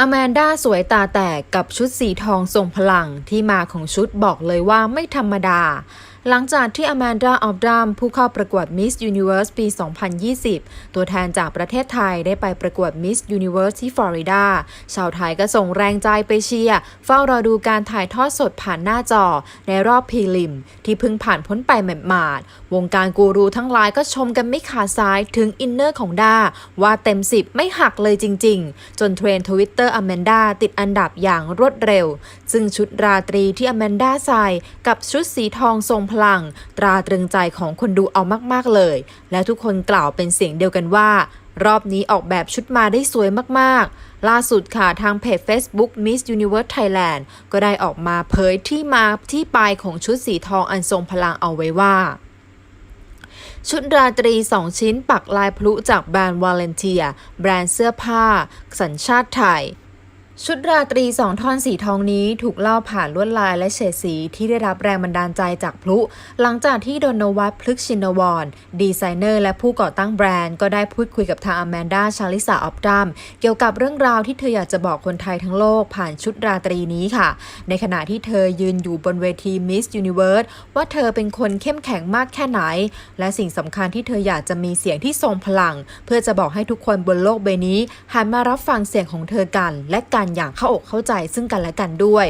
อแมนด้าสวยตาแตกกับชุดสีทองทรงพลังที่มาของชุดบอกเลยว่าไม่ธรรมดา หลังจากที่อแมนดาออฟดัมผู้เข้าประกวด Miss Universe ปี 2020 ตัวแทนจากประเทศไทยได้ไปประกวด Miss Universe ที่ฟลอริดา ชาวไทยก็ส่งแรงใจไปเชียร์ เฝ้ารอดูการถ่ายทอดสดผ่านหน้าจอ ในรอบพรีลิม ที่เพิ่งผ่านพ้นไปหมาดๆวงการกูรูทั้งหลายก็ชมกันไม่ขาดสายถึงอินเนอร์ของด้าว่าเต็ม 10 ไม่หักเลยจริง ๆ จนเทรนทวิตเตอร์อแมนดาติดอันดับอย่างรวดเร็ว ซึ่งชุดราตรีที่อแมนดาใส่กับชุดสีทองทรงพลัง ตราตรึงใจของคนดูเอามากๆเลย และทุกคนกล่าวเป็นเสียงเดียวกันว่า รอบนี้ออกแบบชุดมาได้สวยมากๆ ล่าสุดค่ะทางเพจ Facebook Miss Universe Thailand ก็ได้ออกมาเผยที่มาที่ไปของชุดสีทองอันทรงพลังเอาไว้ว่าชุดราตรี 2 ชิ้นปักลายพลุจากแบรนด์วาเลนเทีย แบรนด์เสื้อผ้า สัญชาติไทย ชุดราตรีสองท่อนสีทองนี้ถูกเล่าผ่านลวดลายและเฉดสีที่ได้รับแรงบันดาลใจจากพลุ หลังจากที่โดนวัฒน์พฤกชินวรดีไซเนอร์และผู้ก่อตั้งแบรนด์ ก็ได้พูดคุยกับทางอแมนดาชาลิสาออฟดัมเกี่ยวกับเรื่องราวที่เธออยากจะบอกคนไทยทั้งโลกผ่านชุดราตรีนี้ค่ะ ในขณะที่เธอยืนอยู่บนเวที Miss Universe ว่าเธอเป็นคนเข้มแข็งมากแค่ไหน และสิ่งสำคัญที่เธออยากจะมีเสียงที่ทรงพลัง เพื่อจะบอกให้ทุกคนบนโลกใบนี้หันมารับฟังเสียงของเธอกัน และกันอย่างเข้าอกเข้าใจซึ่งกันและกันด้วย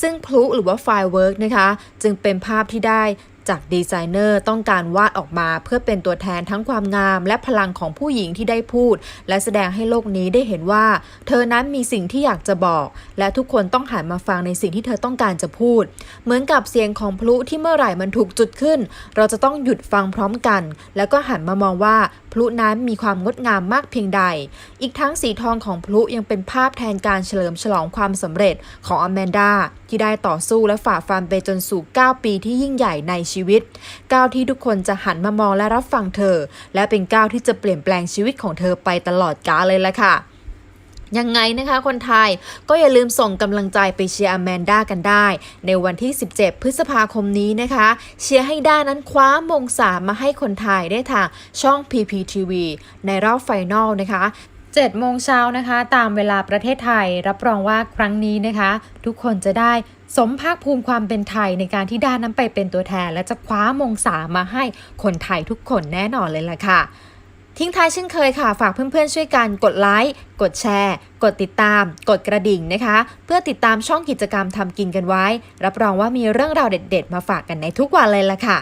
ซึ่งพลุหรือว่าไฟเวิร์กนะคะ จึงเป็นภาพที่ได้จากดีไซเนอร์ต้องการวาดออกมาเพื่อเป็นตัวแทนทั้งความงาม และพลังของผู้หญิงที่ได้พูด และแสดงให้โลกนี้ได้เห็นว่า เธอนั้นมีสิ่งที่อยากจะบอก และทุกคนต้องหันมาฟังในสิ่งที่เธอต้องการจะพูด เหมือนกับเสียงของพลุที่เมื่อไหร่มันถูกจุดขึ้น เราจะต้องหยุดฟังพร้อมกัน แล้วก็หันมามองว่า ลุนั้นมีความงดงามมากเพียงใด อีกทั้งสีทองของพลุยังเป็นภาพแทนการเฉลิมฉลองความสำเร็จของอแมนดาที่ได้ต่อสู้และฝ่าฟันไปจนสู่ 9 ปีที่ยิ่งใหญ่ในชีวิต ก้าวที่ทุกคนจะหันมามองและรับฟังเธอ และเป็นก้าวที่จะเปลี่ยนแปลงชีวิตของเธอไปตลอดกาลเลยละค่ะ ยังไงนะคะคนไทยก็อย่าลืมส่งกำลังใจไปเชียร์อแมนด้ากันได้ ในวันที่ 17 พฤษภาคมนี้นะคะ เชียร์ให้ด้านั้นคว้ามงสามมาให้คนไทยได้ทางช่อง PPTV ในรอบไฟนอลนะคะ7โมงเช้านะคะ ตามเวลาประเทศไทย รับรองว่าครั้งนี้นะคะ ทุกคนจะได้สมภาคภูมิความเป็นไทยในการที่ด้านนั้นไปเป็นตัวแทน และจะคว้ามงสามมาให้คนไทยทุกคนแน่นอนเลยล่ะค่ะ ทิ้งท้ายเช่นเคยค่ะ ฝากเพื่อนๆช่วยกันกดไลค์ กดแชร์ กดติดตาม กดกระดิ่งนะคะ เพื่อติดตามช่องกิจกรรมทำกินกันไว้ รับรองว่ามีเรื่องราวเด็ด ๆ มาฝากกันในทุกวันเลยล่ะค่ะ